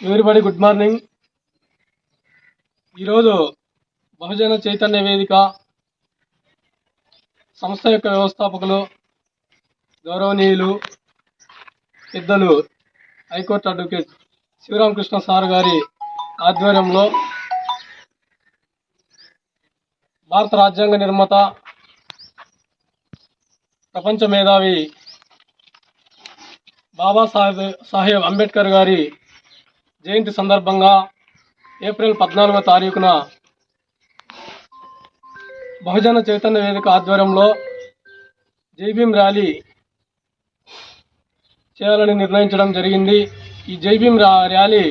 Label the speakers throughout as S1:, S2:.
S1: Everybody good morning ఈరోజు బహుజన చైతన్య వేదిక సంస్థ యొక్క వ్యవస్థాపకులు గౌరవనీయులు పెద్దలు హైకోర్టు అడ్వకేట్ శివరామకృష్ణ సార్ గారి ఆధ్వర్యంలో భారత రాజ్యాంగ నిర్మాత ప్రపంచ మేధావి బాబాసాహెబ్ సాహెబ్ అంబేద్కర్ గారి జయంతి సందర్భంగా ఏప్రిల్ పద్నాలుగో తారీఖున బహుజన చైతన్య వేదిక ఆధ్వర్యంలో జైభీం ర్యాలీ చేయాలని నిర్ణయించడం జరిగింది. ఈ జైభీం రా ర్యాలీ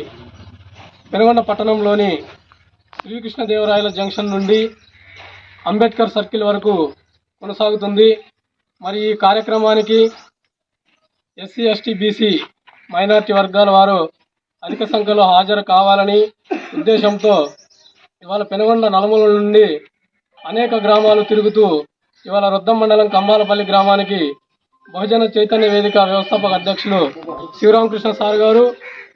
S1: పెనుగొండ పట్టణంలోని శ్రీకృష్ణదేవరాయల జంక్షన్ నుండి అంబేద్కర్ సర్కిల్ వరకు కొనసాగుతుంది. మరి ఈ కార్యక్రమానికి ఎస్సీ ఎస్టీ బీసీ మైనారిటీ వర్గాల వారు అధిక సంఖ్యలో హాజరు కావాలని ఉద్దేశంతో ఇవాళ పెనుగొండ నలుమూల నుండి అనేక గ్రామాలు తిరుగుతూ ఇవాళ రుద్దం మండలం కంబాలపల్లి గ్రామానికి బహుజన చైతన్య వేదిక వ్యవస్థాపక అధ్యక్షులు శివరామకృష్ణ సార్ గారు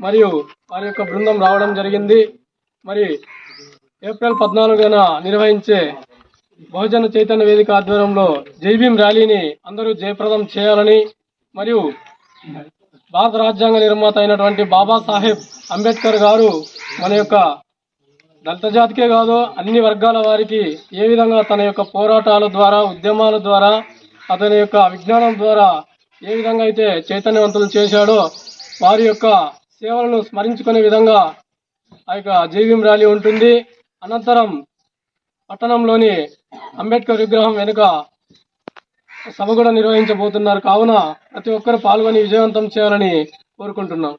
S1: మరియు వారి యొక్క బృందం రావడం జరిగింది. మరి ఏప్రిల్ పద్నాలుగున నిర్వహించే బహుజన చైతన్య వేదిక ఆధ్వర్యంలో జైభీం ర్యాలీని అందరూ జయప్రదం చేయాలని మరియు భారత రాజ్యాంగ నిర్మాత అయినటువంటి బాబాసాహెబ్ అంబేద్కర్ గారు మన యొక్క దళిత జాతికే కాదు అన్ని వర్గాల వారికి ఏ విధంగా తన యొక్క పోరాటాల ద్వారా ఉద్యమాల ద్వారా అతని యొక్క విజ్ఞానం ద్వారా ఏ విధంగా అయితే చైతన్యవంతులు చేశాడో వారి యొక్క సేవలను స్మరించుకునే విధంగా ఆ యొక్క జైవీం ర్యాలీ ఉంటుంది. అనంతరం పట్టణంలోని అంబేద్కర్ విగ్రహం వెనుక సభ కూడా నిర్వహించబోతున్నారు. కావున ప్రతి ఒక్కరు పాల్గొని విజయవంతం చేయాలని కోరుకుంటున్నాం.